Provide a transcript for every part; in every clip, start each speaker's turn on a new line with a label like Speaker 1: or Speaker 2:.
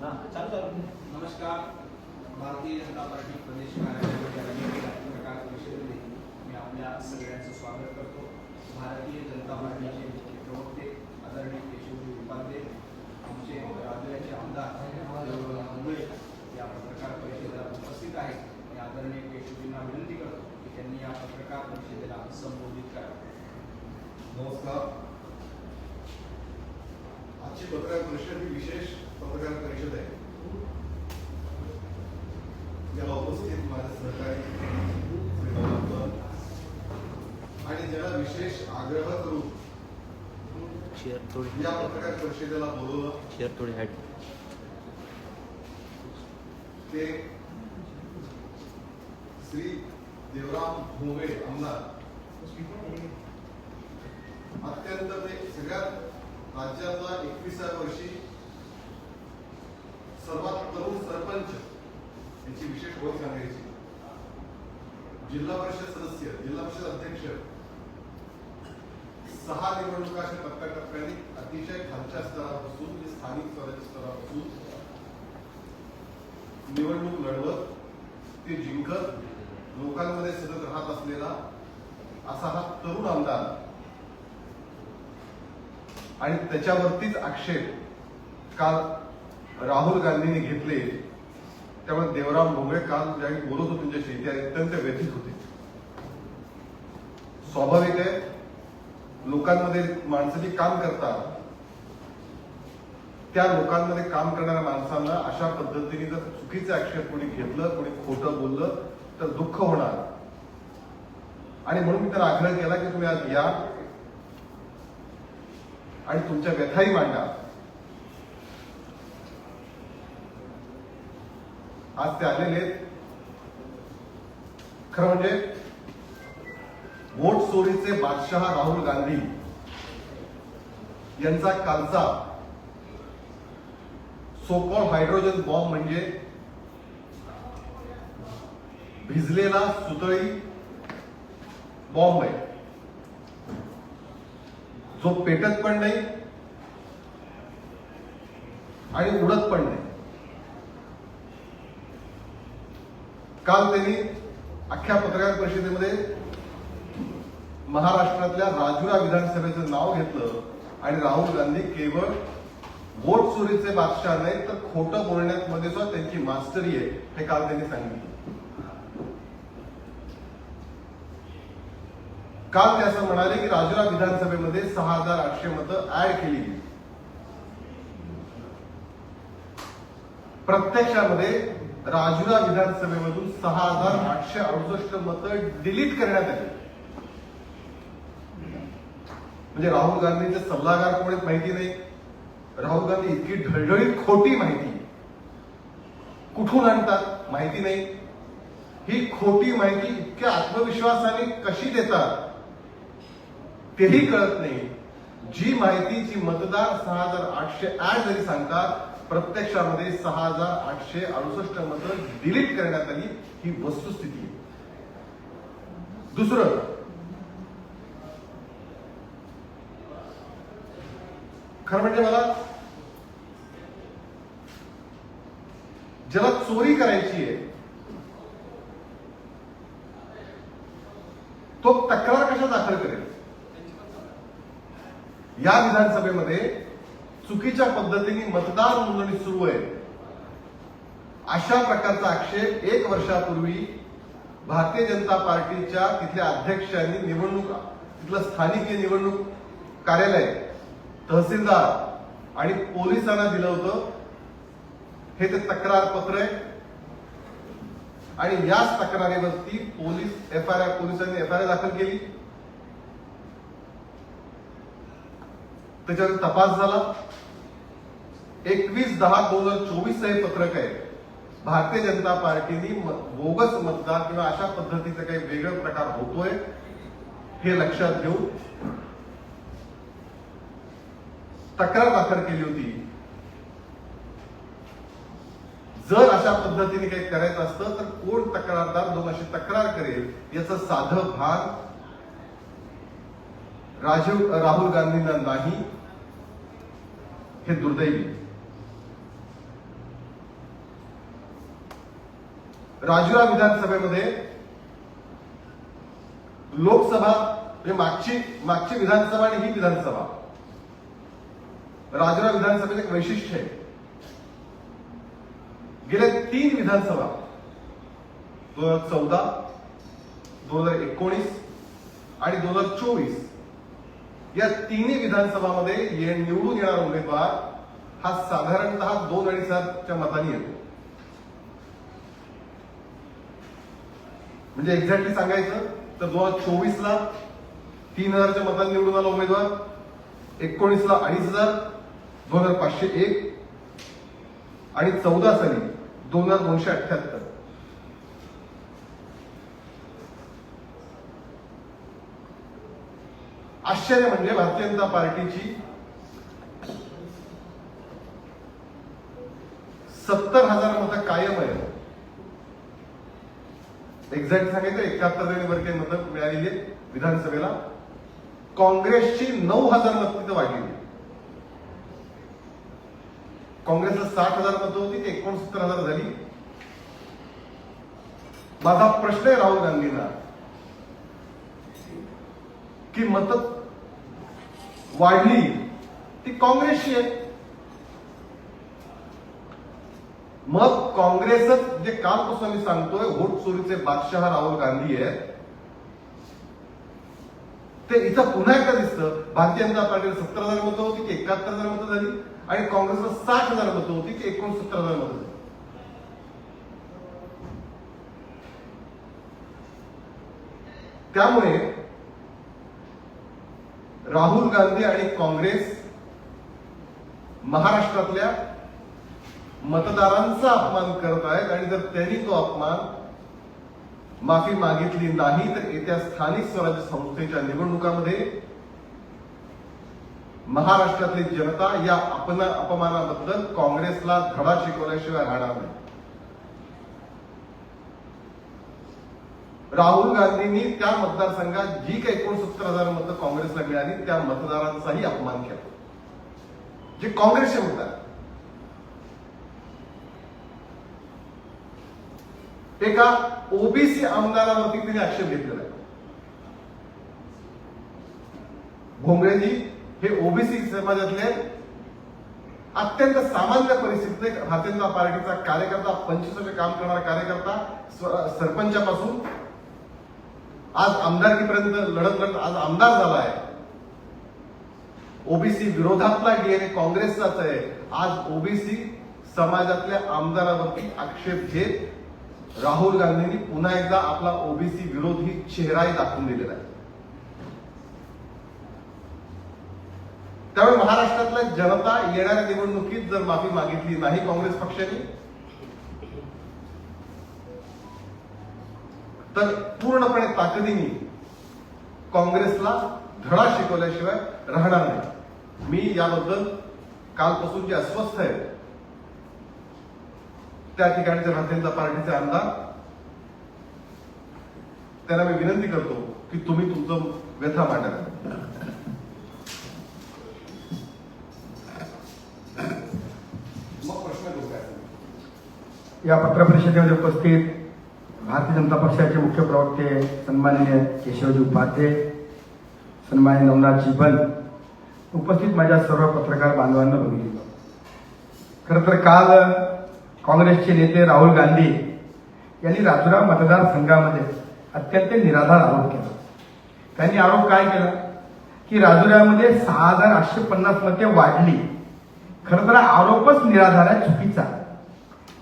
Speaker 1: हा
Speaker 2: नमस्कार. भारतीय जनता पार्टी प्रदेश कार्यालयामध्ये मी आपल्या सगळ्यांचं स्वागत करतो. भारतीय जनता पार्टीचे मुख्य प्रवक्ते आदरणीय केशवजी उपाध्ये आमचे राज्याचे आमदार मुंबळे या पत्रकार परिषदेला उपस्थित आहेत. मी आदरणीय केशवजींना विनंती करतो की त्यांनी या पत्रकार परिषदेला संबोधित करावं
Speaker 3: नमस्कार. आजची पत्रकार परिषद ही विशेष पत्रकार परिषद आहे. याला उपस्थित माझे सहकारी आणि ज्याला विशेष आग्रह
Speaker 1: थोडी.
Speaker 3: या पत्रकार परिषदेला बोलवलं. ते श्री देवराम भोंगळे आमदार. अत्यंत ते सगळ्यात राज्याचा एकविसाव्या वर्षी सर्वात तरुण सरपंच यांची विशेष ओळख सांगायची. जिल्हा परिषद सदस्य जिल्हा परिषद अध्यक्ष सहा निवडणुका अशा टप्प्याटप्प्याने अतिशय खालच्या स्तरापासून म्हणजे स्थानिक स्वराज्य स्तरापासून निवडणूक लढवत ते जिंकत लोकांमध्ये सतत राहत असलेला असा हा तरुण आमदार. आणि त्याच्यावरतीच आक्षेप काल राहुल गांधींनी घेतले त्यामुळे देवराम भोंगळे काल ज्यावेळी बोलत होते त्यांच्याशी ते अत्यंत व्यथित होते. स्वाभाविक आहे लोकांमध्ये माणसं जी काम करतात त्या लोकांमध्ये काम करणाऱ्या माणसांना अशा पद्धतीने जर चुकीचे ऍक्शन कोणी घेतलं कोणी खोटं बोललं तर दुःख होणार. आणि म्हणून मी तर आग्रह केला की तुम्ही आज या आणि तुमच्या व्यथाही मांडा. आज ते आलेले आहेत. खरं म्हणजे वोट चोरीचे बादशहा राहुल गांधी यांचा कालचा सोकॉल हायड्रोजन बॉम्ब म्हणजे भिजलेला सुतळी बॉम्ब आहे जो पेटत पण नाही आणि उडत पण नाही काल त्यांनी अख्ख्या पत्रकार परिषदेमध्ये महाराष्ट्रातल्या राजुरा विधानसभेचं नाव घेतलं आणि राहुल गांधी केवळ वोट चोरीचे बादशाह नाही तर खोटं बोलण्यात मध्ये सुद्धा त्यांची मास्टरी आहे हे काल त्यांनी सांगितलं काल ते असं म्हणाले की राजुरा विधानसभेमध्ये सहा हजार आठशे मतं ऍड केली गेली. प्रत्यक्षामध्ये राजुरा विधानसभेमधून सहा हजार आठशे अडुसष्ट मतं डिलीट करण्यात आली. म्हणजे राहुल गांधींचे सल्लागार कोणी माहिती नाही. राहुल गांधी इतकी ढळढळीत खोटी माहिती. कुठून आणतात माहिती नाही. ही खोटी माहिती इतक्या आत्मविश्वासाने कशी देतात तेही कळत नाही. जी माहिती जी मतदार सहा हजार आठशे आठ जरी सांगतात प्रत्यक्षामध्ये सहा हजार आठशे अडुसष्ट मतं डिलीट करण्यात आली ही वस्तुस्थिती. आहे दुसरं खरं म्हणजे मला ज्याला चोरी करायची आहे तो तक्रार कशा दाखल करेल? या विधानसभेमध्ये चुकीच्या पद्धतीने मतदार नोंदणी सुरू आहे. अशा प्रकारचा आक्षेप एक वर्षापूर्वी भारतीय जनता पार्टीच्या तिथल्या अध्यक्षांनी निवडणूक तिथलं स्थानिक निवडणूक कार्यालय तहसीलदार आणि पोलिसांना दिलं होतं. हे ते तक्रार पत्र आहे. आणि याच तक्रारीवरती पोलीस एफ आय आर पोलिसांनी एफ आय आर दाखल केली. त्याच्यावर तपास झाला. एकवीस दहा दोन हजार चोवीस हे पत्रक आहे. भारतीय जनता पार्टीनी बोगस मतदार किंवा अशा पद्धतीचा काही वेगळा प्रकार होतोय हे लक्षात घेऊन तक्रार दाखल केली होती. जर अशा पद्धतीने काही करायचं असतं तर कोण तक्रारदार दोन अशी तक्रार करेल याचं साधं भान राजीव राहुल गांधींना नाही हे दुर्दैवी. राजुरा विधानसभेमध्ये लोकसभा म्हणजे मागची मागची विधानसभा आणि ही विधानसभा. राजुरा विधानसभेचं एक वैशिष्ट्य आहे. गेल्या तीन विधानसभा दोन हजार चौदा दोन हजार एकोणीस आणि दोन हजार चोवीस या तिन्ही विधानसभामध्ये निवडून येणारा उमेदवार हा साधारणतः दोन अडीच हजारच्या मतांनी येतो. म्हणजे एक्झॅक्टली सांगायचं तर दोन हजार चोवीस ला तीन हजारच्या मतांनी निवडून आला उमेदवार एकोणीस ला अडीच हजार दोन हजार पाचशे एक आणि चौदा साली दोन हजार दोनशे अठ्याहत्तर आश्चर्य म्हणजे भारतीय जनता पार्टीची सत्तर हजार मतं कायम आहे एक्झॅक्ट सांगितलं एकाहत्तर जणी मतं मिळालेली आहेत विधानसभेला. काँग्रेसची नऊ हजार मतं तिथं वाढलेली काँग्रेसला साठ हजार मतं होती ती एकोणसत्तर हजार झाली. माझा प्रश्न आहे राहुल गांधींना की मत वाढली ती काँग्रेसची आहे मग काँग्रेसच जे कालपासून मी सांगतोय व्होट चोरीचे बादशाह राहुल गांधी आहेत ते इथं पुन्हा एकदा दिसतं. भारतीय जनता पार्टीला सत्तर हजार मतं होती की एकाहत्तर हजार मतं झाली? आणि काँग्रेसला साठ हजार मतं होती की एकोणसत्तर हजार मतं झाली? त्यामुळे राहुल गांधी आणि काँग्रेस महाराष्ट्रातल्या मतदारांचा अपमान करत आहेत आणि जर त्यांनी तो अपमान माफी मागितली नाही तर येत्या स्थानिक स्वराज्य संस्थेच्या निवडणुकामध्ये महाराष्ट्रातली जनता या अपना अपमानाबद्दल काँग्रेसला धडा शिकवल्याशिवाय राहणार नाही. राहुल गांधींनी त्या मतदारसंघात जी काही एकोणसत्तर हजार मतं काँग्रेसला मिळाली त्या मतदारांचाही अपमान केला. जे काँग्रेसचे मतदार एका ओबीसी आमदारावरती तिने आक्षेप घेतलेला आहे. भोंगळेजी हे ओबीसी समाजातले अत्यंत सामान्य परिस्थितीत एक भारतीय जनता पार्टीचा कार्यकर्ता पंचवीस काम करणारा कार्यकर्ता सरपंचापासून आज आमदारकीपर्यंत लढत लढत आज आमदार झाला आहे. ओबीसी विरोधातला डीएनए काँग्रेसचाच आहे. आज ओबीसी समाजातल्या आमदारावरती आक्षेप घेत राहुल गांधींनी पुन्हा एकदा आपला ओबीसी विरोधी चेहराही दाखवून दिलेला आहे. त्यामुळे महाराष्ट्रातल्या जनता येणाऱ्या निवडणुकीत जर माफी मागितली नाही काँग्रेस पक्षाने तर पूर्णपणे ताकदीने काँग्रेसला धडा शिकवल्याशिवाय राहणार नाही. मी याबद्दल कालपासून जे अस्वस्थ आहे त्या ठिकाणचे भारतीय जनता पार्टीचे आमदार त्यांना मी विनंती करतो की तुम्ही तुमचं व्यथा मांडा.
Speaker 4: या पत्रपरिषदेमध्ये उपस्थित भारतीय जनता पक्षाचे मुख्य प्रवक्ते सन्माननीय केशवजी उपाध्ये सन्माननीय नवनाथ चिबल उपस्थित माझ्या सर्व पत्रकार बांधवांना बघितलं. खरं तर काल काँग्रेसचे नेते राहुल गांधी यांनी राजुरा मतदारसंघामध्ये अत्यंत निराधार आरोप केला. त्यांनी आरोप काय केला? की राजुऱ्यामध्ये सहा हजार आठशे पन्नास मते वाढली. खरं तर आरोपच निराधार आहे चुकीचा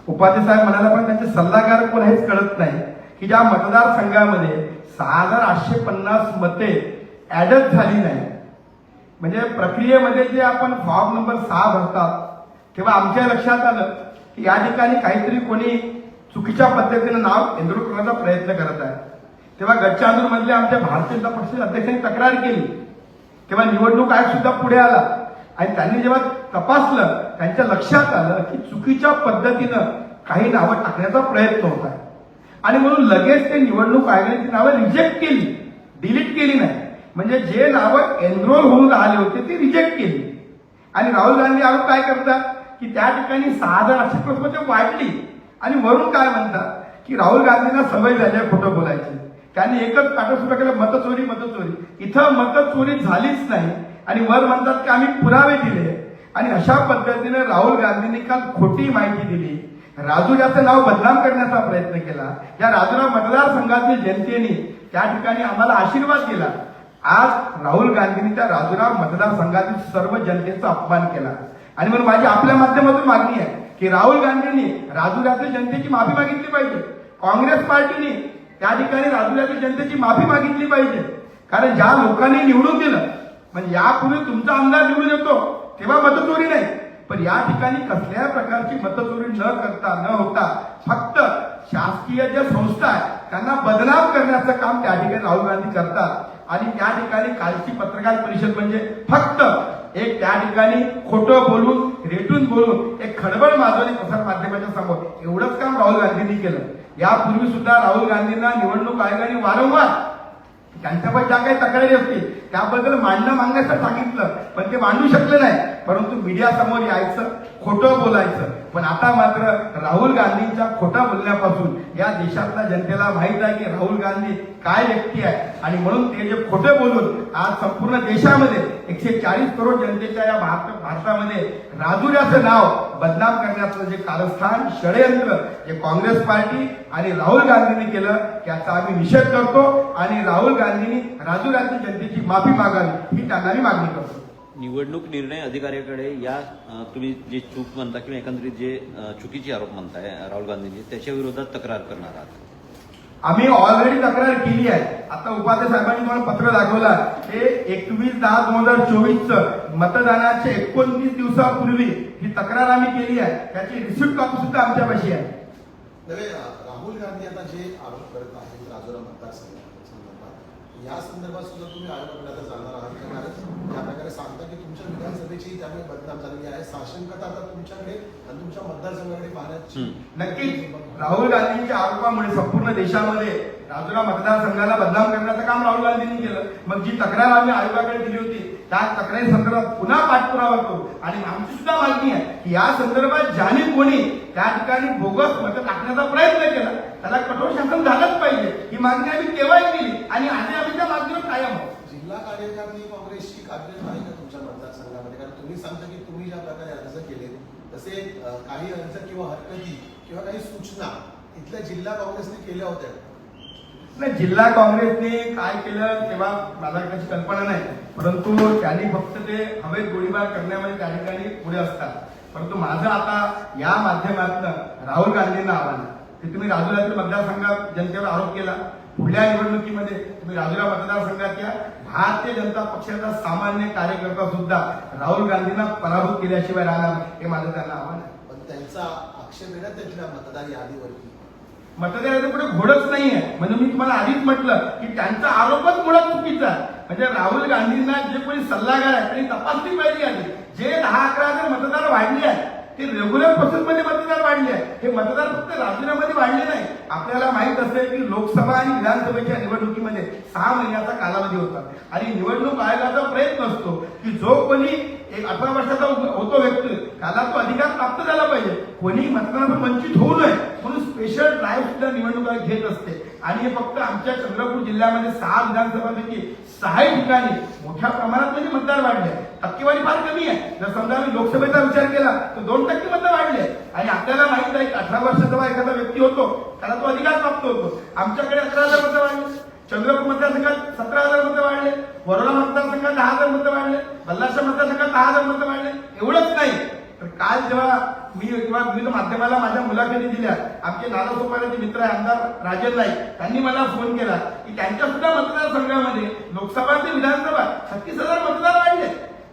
Speaker 4: उपाध्ये साहेब म्हणाला पण त्यांचे सल्लागार कोण हेच कळत नाही. की ज्या मतदारसंघामध्ये सहा हजार आठशे पन्नास मते ऍडच झाली नाही. म्हणजे प्रक्रियेमध्ये जे आपण फॉर्म नंबर सहा भरतात तेव्हा आमच्या लक्षात आलं या ठिकाणी काहीतरी कोणी चुकीच्या पद्धतीनं नाव एनरोल करण्याचा प्रयत्न करत आहे. तेव्हा गडचांदूर मधले आमच्या भारतीय जनता पक्षाच्या अध्यक्षांनी तक्रार केली. तेव्हा निवडणूक आयोग सुद्धा पुढे आला. आणि त्यांनी जेव्हा तपासलं त्यांच्या लक्षात आलं की चुकीच्या पद्धतीनं काही नावं टाकण्याचा प्रयत्न होत आहे. आणि म्हणून लगेच ते निवडणूक आयोगाने ती नावं रिजेक्ट केली. डिलीट केली नाही. म्हणजे जे नावं एनरोल होऊन राहिले होते ते रिजेक्ट केली. आणि राहुल गांधी आरोप काय करतात? की त्या ठिकाणी सहा हजार आठशे मध्ये वाढली. आणि वरून काय म्हणतात? की राहुल गांधींना सवय झाली आहे खोटं बोलायची. त्यांनी एकच काटक सुरू केलं मतचोरी मतचोरी. इथं मतचोरी झालीच नाही. आणि वर म्हणतात की आम्ही पुरावे दिले. आणि अशा पद्धतीने राहुल गांधींनी काल खोटी माहिती दिली. राजुराचं नाव बदनाम करण्याचा प्रयत्न केला या राजुरा मतदारसंघातील जनतेने त्या ठिकाणी आम्हाला आशीर्वाद दिला. आज राहुल गांधींनी त्या राजुरा मतदारसंघातील सर्व जनतेचा अपमान केला. आणि म्हणून माझी आपल्या माध्यमातून मागणी आहे की राहुल गांधींनी राजुऱ्यातील जनतेची माफी मागितली पाहिजे. काँग्रेस पार्टीने त्या ठिकाणी राजुऱ्यातील जनतेची माफी मागितली पाहिजे. कारण ज्या लोकांनी निवडून दिलं म्हणजे यापूर्वी तुमचा आमदार निवडून येतो तेव्हा मतचोरी नाही. पण या ठिकाणी कसल्या प्रकारची मतचोरी न करता न होता फक्त शासकीय ज्या संस्था आहेत त्यांना बदनाम करण्याचं काम त्या ठिकाणी राहुल गांधी करतात. आणि त्या ठिकाणी कालची पत्रकार परिषद म्हणजे फक्त एक त्या ठिकाणी खोटं बोलून रेटून बोलून एक खडबड माजवली प्रसार माध्यमाच्या समोर. एवढंच काम राहुल गांधींनी केलं. यापूर्वी सुद्धा राहुल गांधींना निवडणूक आयोगाने वारंवार त्यांच्यावर ज्या काही तक्रारी असतील त्याबद्दल मांडणं मागण्याचं सांगितलं. पण ते मांडू शकले नाही. परंतु मीडिया समोर यायचं खोटं बोलायचं. पण आता मात्र राहुल गांधींच्या खोट्या बोलण्यापासून या देशातल्या जनतेला माहीत आहे की राहुल गांधी काय व्यक्ती आहे. आणि म्हणून ते जे खोटे बोलून आज संपूर्ण देशामध्ये एकशे चाळीस करोड जनतेच्या या भारतामध्ये राजुऱ्याचं नाव बदनाम करण्याचं जे कारस्थान षडयंत्र जे काँग्रेस पार्टी आणि राहुल गांधींनी केलं त्याचा आम्ही निषेध करतो. आणि राहुल गांधींनी राजुऱ्याची जनतेची माफी मागावी ही त्यांना मी मागणी करतो.
Speaker 1: निवडणूक निर्णय अधिकाऱ्याकडे या तुम्ही जे चूक म्हणता किंवा एकंदरीत जे चुकीचे आरोप म्हणताय राहुल गांधींनी त्याच्या विरोधात तक्रार करणार आहात.
Speaker 4: आम्ही ऑलरेडी तक्रार केली आहे. आता उपाध्याय साहेबांनी तुम्हाला पत्र दाखवलं हे एकवीस दहा दोन हजार चोवीस मतदानाच्या एकोणतीस दिवसापूर्वी ही तक्रार आम्ही केली आहे. त्याची रिसिप्ट कॉपी सुद्धा आमच्यापाशी आहे.
Speaker 5: राहुल गांधी आता जे आरोप करत आहेत राजोरा मतदारसंघ या संदर्भात सुद्धा तुम्ही आयोगाकडे जाणार आहात. का? कारण ज्या प्रकारे सांगता की तुमच्या विधानसभेची त्यामुळे बदनाम झालेली आहे. साशंकता आता तुमच्याकडे आणि तुमच्या मतदारसंघाकडे पाहण्याची
Speaker 4: नक्कीच. राहुल गांधींच्या आरोपामुळे संपूर्ण देशामध्ये राजुरा मतदारसंघाला बदनाम करण्याचं काम राहुल गांधींनी केलं. मग जी तक्रार आम्ही आयोगाकडे दिली होती त्या तक्रारी संदर्भात पुन्हा पाठपुरावा करू. आणि आमची सुद्धा मागणी आहे की या संदर्भात ज्याने कोणी त्या ठिकाणी बोगस मत टाकण्याचा प्रयत्न केला त्याला कठोर शासन झालंच पाहिजे. ही मागणी आम्ही केव्हाही केली आणि आधी आम्ही त्या मागणीवर कायम आहोत.
Speaker 5: जिल्हा कार्यकारिणी काँग्रेसची कार्यरत आहे का तुमच्या मतदारसंघामध्ये? कारण तुम्ही सांगता की तुम्ही ज्या प्रकारे अर्ज केले तसे काही अर्ज किंवा हरकती किंवा काही सूचना इथल्या जिल्हा काँग्रेसने केल्या होत्या.
Speaker 4: नाही जिल्हा काँग्रेसने काय केलं तेव्हा माझा त्याची कल्पना नाही. परंतु त्यांनी फक्त ते हवेत गोळीबार करण्यामध्ये त्या ठिकाणी पुढे असतात. परंतु माझं आता या माध्यमातून राहुल गांधींना आव्हान. आहे की तुम्ही राजुरातील मतदारसंघात जनतेवर आरोप केला. पुढल्या निवडणुकीमध्ये तुम्ही राजुरा मतदारसंघाच्या भारतीय जनता पक्षाचा सामान्य कार्यकर्ता सुद्धा राहुल गांधींना पराभूत केल्याशिवाय राहणार हे माझं त्यांना आव्हान आहे.
Speaker 5: पण त्यांचा आक्षेप आहे त्यांच्या मतदार यादीवरती.
Speaker 4: मतदाराच्या पुढे घोडच नाही आहे म्हणजे मी तुम्हाला आधीच म्हटलं की त्यांचा आरोपच मुळात चुकीचा आहे. म्हणजे राहुल गांधींना जे कोणी सल्लागार आहे त्यांनी तपासली पाहिजे आधी जे दहा अकरा हजार मतदार वाढले आहेत ते रेग्युलर प्रोसेसमध्ये मतदार वाढले आहेत. हे मतदार फक्त राजुऱ्यामध्ये वाढले नाही. आपल्याला माहीत असेल की लोकसभा आणि विधानसभेच्या निवडणुकीमध्ये सहा महिन्याचा कालावधी होता. आणि निवडणूक आयोगाचा प्रयत्न असतो की जो कोणी एक अठरा वर्षाचा होतो व्यक्ती. त्याला तो अधिकार प्राप्त झाला पाहिजे. कोणी मतदानापासून वंचित होऊ नये म्हणून स्पेशल ड्राईव्ह सुद्धा निवडणुका घेत असते. आणि हे फक्त आमच्या चंद्रपूर जिल्ह्यामध्ये सहा विधानसभापैकी सहाही ठिकाणी मोठ्या प्रमाणात म्हणजे मतदार वाढले. टक्केवारी फार कमी आहे. जर समजा आम्ही लोकसभेचा विचार केला तर दोन टक्के मतदार वाढले. आणि आपल्याला माहीत आहे की अठरा वर्षाचा एखादा व्यक्ती होतो त्याला तो अधिकार प्राप्त होतो. आमच्याकडे अकरा हजार मतदार वाढले. चंद्रपूर मतदारसंघात सतरा हजार मतं वाढले वरोरा मतदारसंघात दहा हजार मतं वाढले बल्लारच्या मतदारसंघात दहा हजार मतं वाढले. एवढंच नाही. तर काल जेव्हा मी किंवा विविध माध्यमाला माझ्या मुलाखती दिल्या आमचे नालासोपाऱ्याचे मित्र आहे आमदार राजन नाईक त्यांनी मला फोन केला की त्यांच्या सुद्धा मतदारसंघामध्ये लोकसभा ते विधानसभा छत्तीस हजार मतदार वाढले.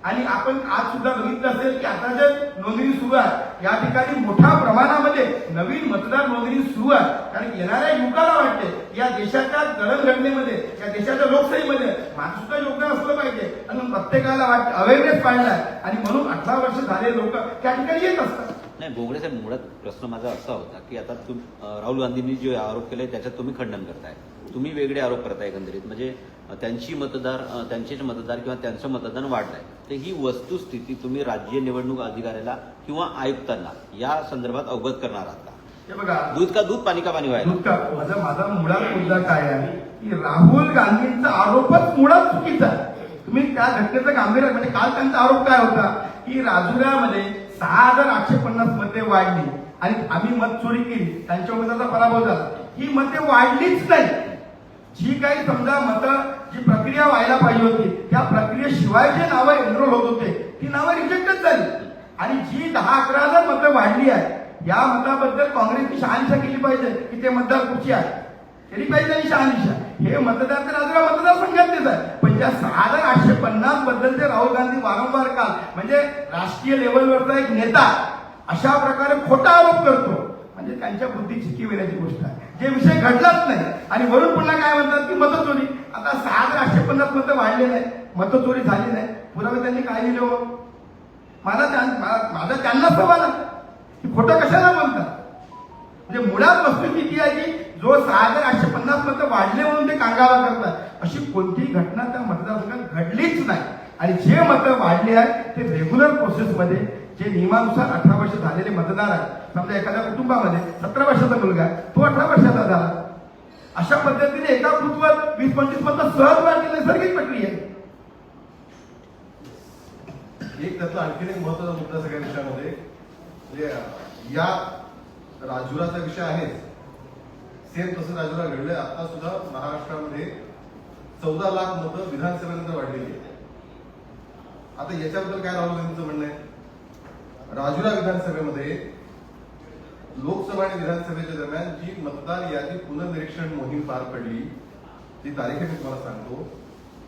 Speaker 4: आणि आपण आज सुद्धा बघितलं असेल की आता जे नोंदणी सुरू आहे या ठिकाणी मोठ्या प्रमाणामध्ये नवीन मतदार नोंदणी सुरू आहे कारण येणाऱ्या युगाला वाटते या देशाच्या जडणघडणीमध्ये या देशाच्या लोकशाहीमध्ये माझं सुद्धा योगदान असलं पाहिजे. आणि प्रत्येकाला वाट अवेअरनेस पाहिला आणि म्हणून अठरा वर्ष झाले लोक त्या ठिकाणी येत असतात.
Speaker 1: नाही बोगडे साहेब मुळात प्रश्न माझा असा होता की आता तुम राहुल गांधींनी जे आरोप केले त्याच्यात तुम्ही खंडन करताय. तुम्ही वेगळे आरोप करताय एकंदरीत. म्हणजे त्यांची मतदार त्यांचेच मतदार किंवा त्यांचं मतदान वाढलंय. तर ही वस्तुस्थिती तुम्ही राज्य निवडणूक अधिकाऱ्याला किंवा आयुक्तांना या संदर्भात अवगत करणार आहात का?
Speaker 4: हे बघा
Speaker 1: दूध का दूध पाणी का पाणी व्हायला?
Speaker 4: दूध का? माझा माझा मुळात मुद्दा काय आहे की राहुल गांधींचा आरोपच मुळात चुकीचा आहे. तुम्ही त्या घटनेचं गांभीर्य म्हणजे काल त्यांचा आरोप काय होता? की राजुऱ्यामध्ये सहा हजार आठशे पन्नास मते वाढली आणि आम्ही मत चोरी केली. त्यांच्या मताचा पराभव झाला. ही मते वाढलीच नाही जी काही समजा मत जी प्रक्रिया व्हायला पाहिजे होती त्या प्रक्रियेशिवाय जे नावं एनरोल होत होते ती नावं रिजेक्टच झाली. आणि जी दहा अकरा हजार मतं वाढली आहे या मताबद्दल काँग्रेसची शहानिशा केली पाहिजे की ते मतदार कुठची आहे केली पाहिजे त्यांनी शहानिशा. हे मतदार तर आजरा मतदारसंघातलेच आहे पण ज्या सहा हजार आठशे पन्नास बद्दलचे राहुल गांधी वारंवार काल म्हणजे राष्ट्रीय लेवलवरचा एक नेता अशा प्रकारे खोटा आरोप करतो. म्हणजे त्यांच्या बुद्धीची चिकी गोष्ट आहे. जे विषय घडलाच नाही. आणि वरून पुन्हा काय म्हणतात की मतचोरी. आता सहा हजार आठशे पन्नास मतं वाढले नाही. मतचोरी झाली नाही. पुरावे त्यांनी काय दिले हो? मला त्या- माझा त्यांनाच सवाल आहे. की खोटं कशाला म्हणतात म्हणजे मुळात वस्तुस्थिती आहे की जो सहा हजार आठशे पन्नास मतं वाढले म्हणून ते कांगावा करतात. अशी कोणतीही घटना त्या मतदारसंघात घडलीच नाही. आणि जे मतं वाढले आहेत ते रेग्युलर प्रोसेसमध्ये जे नियमानुसार अठरा वर्ष झालेले मतदार आहेत समजा एखाद्या कुटुंबामध्ये सतरा वर्षाचा मुलगा आहे, तो अठरा वर्षाचा झाला. अशा पद्धतीने एका बुथवर वीस पंचवीस मतं सहज वाढली नैसर्गिक प्रक्रिया आहे.
Speaker 3: एक त्यातला आणखीन एक महत्त्वाचा मुद्दा सगळ्या विषयामध्ये म्हणजे या राजुराचा विषय आहे सेम तसं राजुरा घडलंय. आता सुद्धा महाराष्ट्रामध्ये चौदा लाख मतं विधानसभेनंतर वाढलेली आहेत. आता याच्याबद्दल काय राहुल गांधींचं म्हणणं आहे? राजुरा विधानसभेमध्ये लोकसभा आणि विधानसभेच्या दरम्यान जी मतदार यादी पुनर्निरीक्षण मोहीम पार पडली ती तारीख मी तुम्हाला सांगतो.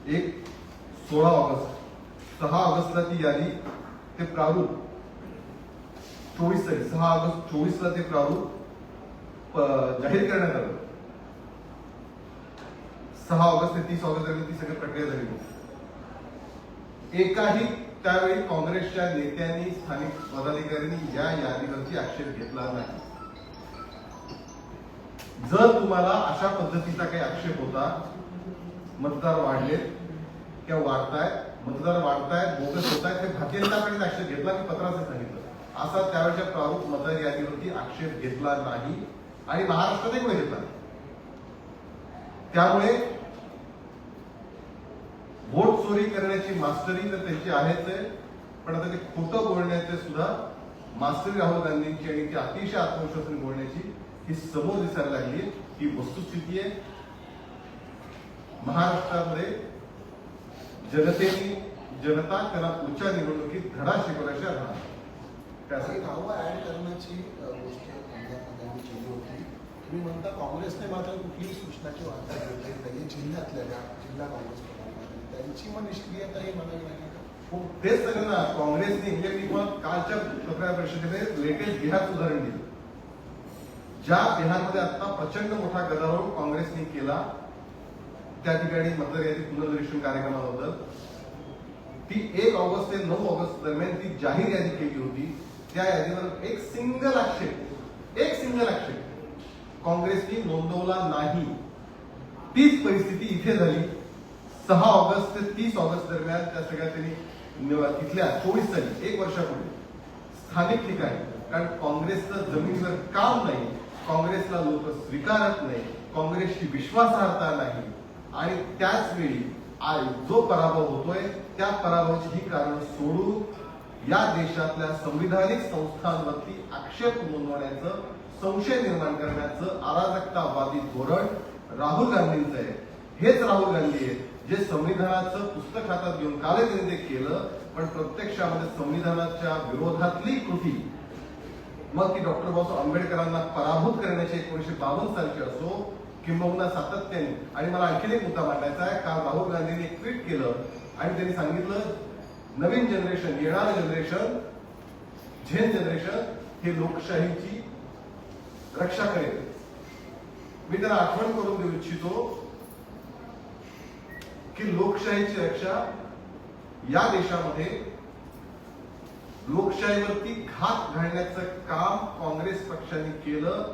Speaker 3: एक सोळा ऑगस्ट सहा ऑगस्टला ती यादी ते प्रारूप चोवीस तारीख सहा ऑगस्ट चोवीसला ते प्रारूप जाहीर करण्यात आलं. सहा ऑगस्ट ते तीस ऑगस्ट दरम्यान ती सगळी प्रक्रिया झाली. एकाही त्यावेळी काँग्रेसच्या नेत्यांनी स्थानिक पदाधिकाऱ्यांनी या यादीवरची आक्षेप घेतला नाही. जर तुम्हाला अशा पद्धतीचा काही आक्षेप होता मतदार वाढलेत किंवा वाढतायत मतदार वाढतायत बोगस होत आहेत ते भारतीय जनता पार्टीने आक्षेप घेतला की पत्राचं सांगितलं. असा त्यावेळच्या प्रारूप मतदार यादीवरती आक्षेप घेतला नाही आणि महाराष्ट्रातही एक घेतला. त्यामुळे वोट चोरी करण्याची मास्टरी तर त्यांची आहेच आहे. पण आता ते खोटं बोलण्याचे सुद्धा मास्टरी राहुल गांधींची आणि ती अतिशय आत्मविश्वासाने बोलण्याची ही समोर दिसायला लागली ही वस्तुस्थिती आहे. महाराष्ट्रामध्ये जनतेने जनता त्यांना पुढच्या निवडणुकीत धडा शिकवल्याशिवाय राहणार. त्यासाठी
Speaker 5: नावं ऍड करण्याची गोष्ट केली होती. तुम्ही म्हणता काँग्रेसने मात्र कुठलीही सूचना किंवा अंतर नाही. जिल्ह्यातल्या जिल्हा काँग्रेस त्यांची मग निष्क्रियता ही म्हणावी लागेल
Speaker 3: हो, तेच सगळं ना काँग्रेसने म्हणजे मी मग कालच्या पत्रकार परिषदेमध्ये लेटेस्ट बिहारचं उदाहरण दिलं. ज्या बिहारमध्ये आता प्रचंड मोठा गदारोळ काँग्रेसने केला त्या ठिकाणी मतदार यादी पुनर्निरीक्षण कार्यक्रमाबद्दल ती एक ऑगस्ट ते नऊ ऑगस्ट दरम्यान ती जाहीर यादी केली होती. त्या यादीवर एक सिंगल आक्षेप एक सिंगल आक्षेप काँग्रेसनी नोंदवला नाही. तीच परिस्थिती इथे झाली. सहा ऑगस्ट ते तीस ऑगस्ट दरम्यान त्या सगळ्या त्यांनी तिथल्या चोवीस साली एक वर्षापूर्वी स्थानिक ठिकाणी कारण काँग्रेसचं जमिनीवर काम नाही काँग्रेसला लोक स्वीकारत नाही काँग्रेसची विश्वासार्हता नाही आणि त्याच वेळी आज जो पराभव होतोय त्या पराभवाची ही कारण सोडून या देशातल्या संविधानिक संस्थांवरती आक्षेप नोंदवण्याचं संशय निर्माण करण्याचं अराजकतावादी धोरण राहुल गांधींचं आहे. हेच राहुल गांधी आहेत. जे संविधानाचं पुस्तक हातात घेऊन कालच त्यांनी ते केलं पण प्रत्यक्षामध्ये संविधानाच्या विरोधातली कृती. मग ती डॉक्टर बाबासाहेब आंबेडकरांना पराभूत करण्याची एकोणीशे बावन्न सालची असो किंबहुना सातत्याने. आणि मला आणखीन एक मुद्दा मांडायचा आहे. काल राहुल गांधींनी एक ट्विट केलं आणि त्यांनी सांगितलं नवीन जनरेशन येणारं जनरेशन झेन जनरेशन हे लोकशाहीची रक्षा करेल. मी त्याला आठवण करून देऊ इच्छितो. की लोकशाहीची रक्षा या देशामध्ये लोकशाहीवरती घात घालण्याचं काम काँग्रेस पक्षाने केलं.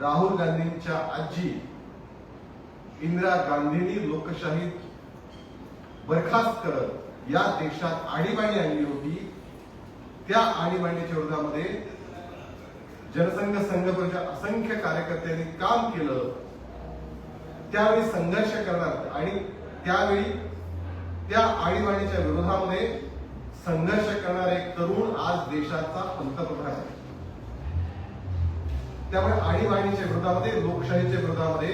Speaker 3: राहुल गांधींच्या आजी इंदिरा गांधींनी लोकशाही बरखास्त करत या देशात आणीबाणी आणली होती. त्या आणीबाणीच्या विरोधामध्ये जनसंघ संघटनेच्या असंख्य कार्यकर्त्यांनी काम केलं. त्यावेळी संघर्ष करणार आणि त्यावेळी त्या आणीबाणीच्या विरोधामध्ये संघर्ष करणारे तरुण आज देशाचा पंतप्रधान आहे. त्यामुळे आणीबाणीच्या विरोधामध्ये लोकशाहीच्या विरोधामध्ये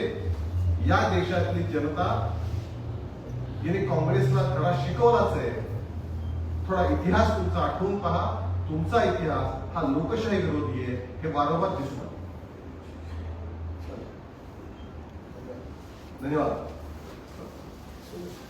Speaker 3: या देशातली जनता यांनी काँग्रेसला धडा शिकवलाच आहे. थोडा इतिहास तुमचा आठवून पहा. तुमचा इतिहास हा लोकशाही विरोधी आहे हे वारंवार दिसून धन्यवाद. धन्यवाद